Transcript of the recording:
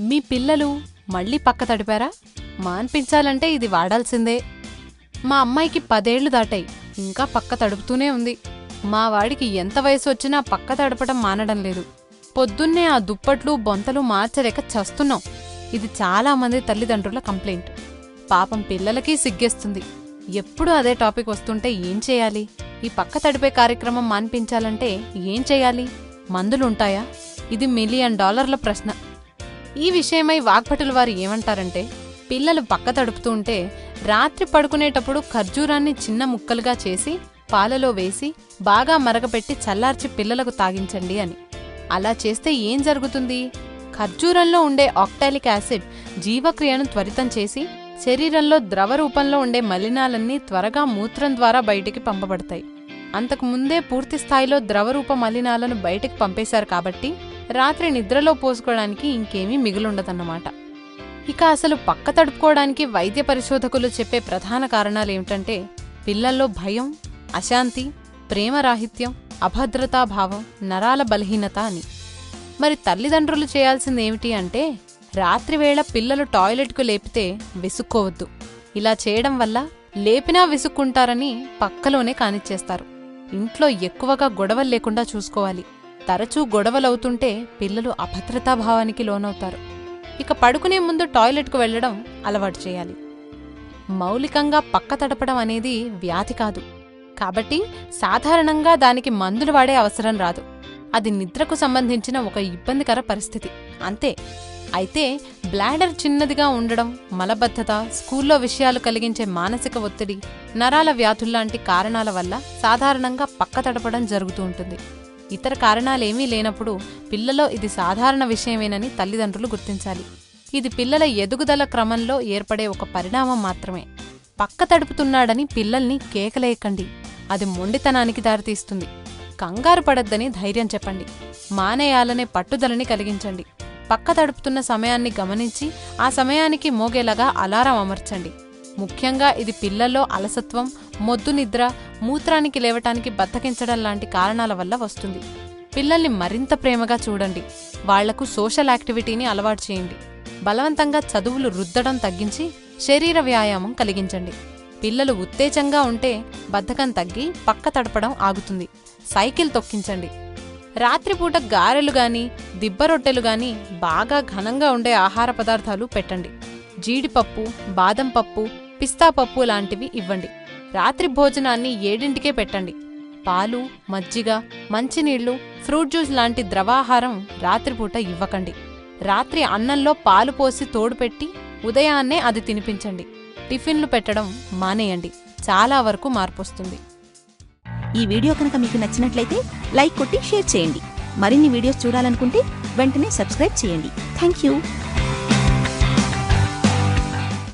మీ పిల్లలు మళ్ళీ పక్క తడిపారా? మాన్పించాలంటే ఇది వాడాల్సిందే. మా అమ్మాయికి పదేళ్ళు దాటాయి ఇంకా పక్క తడుపుతూనే ఉంది. మా వాడికి ఎంత వయసు వచ్చినా పక్క తడపడం మానడం లేదు. పొద్దున్నే ఆ దుప్పట్లు బొంతలు మార్చలేక చస్తున్నాం. ఇది చాలామంది తల్లిదండ్రుల కంప్లైంట్. పాపం పిల్లలకి సిగ్గేస్తుంది. ఎప్పుడు అదే టాపిక్ వస్తుంటే ఏం చేయాలి? ఈ పక్క తడిపే కార్యక్రమం మాన్పించాలంటే ఏం చేయాలి? మందులుంటాయా? ఇది మిలియన్ డాలర్ల ప్రశ్న. ఈ విషయమై వాగ్భటుల వారు ఏమంటారంటే పిల్లలు పక్క తడుపుతూ ఉంటే రాత్రి పడుకునేటప్పుడు ఖర్జూరాన్ని చిన్న ముక్కలుగా చేసి పాలలో వేసి బాగా మరగపెట్టి చల్లార్చి పిల్లలకు తాగించండి అని. అలా చేస్తే ఏం జరుగుతుంది? ఖర్జూరంలో ఉండే ఆక్టాలిక్ యాసిడ్ జీవక్రియను త్వరితం చేసి శరీరంలో ద్రవ రూపంలో ఉండే మలినాలన్నీ త్వరగా మూత్రం ద్వారా బయటికి పంపబడతాయి. అంతకు ముందే పూర్తి స్థాయిలో ద్రవరూప మలినాలను బయటికి పంపేశారు కాబట్టి రాత్రి నిద్రలో పోసుకోవడానికి ఇంకేమీ మిగులుండదన్నమాట. ఇక అసలు పక్క తడుపుకోవడానికి వైద్య పరిశోధకులు చెప్పే ప్రధాన కారణాలు ఏమిటంటే పిల్లల్లో భయం అశాంతి ప్రేమరాహిత్యం అభద్రతాభావం నరాల బలహీనత అని. మరి తల్లిదండ్రులు చేయాల్సింది ఏమిటి అంటే రాత్రివేళ పిల్లలు టాయిలెట్కు లేపితే విసుక్కోవద్దు. ఇలా చేయడం వల్ల లేపినా విసుక్కుంటారని పక్కలోనే కానిచ్చేస్తారు. ఇంట్లో ఎక్కువగా గొడవలు లేకుండా చూసుకోవాలి. తరచూ గొడవలవుతుంటే పిల్లలు అభద్రతాభావానికి లోనవుతారు. ఇక పడుకునే ముందు టాయిలెట్కు వెళ్ళడం అలవాటు చేయాలి. మౌలికంగా పక్క తడపడం అనేది వ్యాధి కాదు. కాబట్టి సాధారణంగా దానికి మందులు వాడే అవసరం రాదు. అది నిద్రకు సంబంధించిన ఒక ఇబ్బందికర పరిస్థితి. అంతే. అయితే బ్లాడర్ చిన్నదిగా ఉండడం మలబద్ధత స్కూల్లో విషయాలు కలిగించే మానసిక ఒత్తిడి నరాల వ్యాధుల్లాంటి కారణాల వల్ల సాధారణంగా పక్క తడపడం జరుగుతూ ఉంటుంది. ఇతర కారణాలేమీ లేనప్పుడు పిల్లలో ఇది సాధారణ విషయమేనని తల్లిదండ్రులు గుర్తించాలి. ఇది పిల్లల ఎదుగుదల క్రమంలో ఏర్పడే ఒక పరిణామం మాత్రమే. పక్క తడుపుతున్నాడని పిల్లల్ని కేకలేయకండి. అది మొండితనానికి దారితీస్తుంది. కంగారు పడద్దని ధైర్యం చెప్పండి. మానేయాలనే పట్టుదలని కలిగించండి. పక్క తడుపుతున్న సమయాన్ని గమనించి ఆ సమయానికి మోగేలాగా అలారం అమర్చండి. ముఖ్యంగా ఇది పిల్లల్లో అలసత్వం మొద్దు నిద్ర మూత్రానికి లేవటానికి బద్దకించడం లాంటి కారణాల వల్ల వస్తుంది. పిల్లల్ని మరింత ప్రేమగా చూడండి. వాళ్ళకు సోషల్ యాక్టివిటీని అలవాటు చేయండి. బలవంతంగా చదువులు రుద్దడం తగ్గించి శరీర వ్యాయామం కలిగించండి. పిల్లలు ఉత్తేజంగా ఉంటే బద్ధకం తగ్గి పక్క తడపడం ఆగుతుంది. సైకిల్ తొక్కించండి. రాత్రిపూట గారెలు గాని దిబ్బరొట్టెలు గాని బాగా ఘనంగా ఉండే ఆహార పదార్థాలు పెట్టండి. జీడిపప్పు బాదం పప్పు పిస్తా పప్పు లాంటివి ఇవ్వండి. రాత్రి భోజనాన్ని ఏడింటికే పెట్టండి. పాలు మజ్జిగ మంచినీళ్ళు ఫ్రూట్ జ్యూస్ లాంటి ద్రవాహారం రాత్రిపూట ఇవ్వకండి. రాత్రి అన్నంలో పాలు పోసి తోడుపెట్టి ఉదయాన్నే అది తినిపించండి. టిఫిన్లు పెట్టడం మానేయండి. చాలా వరకు మార్పొస్తుంది. ఈ వీడియో కనుక మీకు నచ్చినట్లయితే లైక్ కొట్టి షేర్ చేయండి. మరిన్ని వీడియోస్ చూడాలనుకుంటే వెంటనే సబ్స్క్రైబ్ చేయండి. Thank you.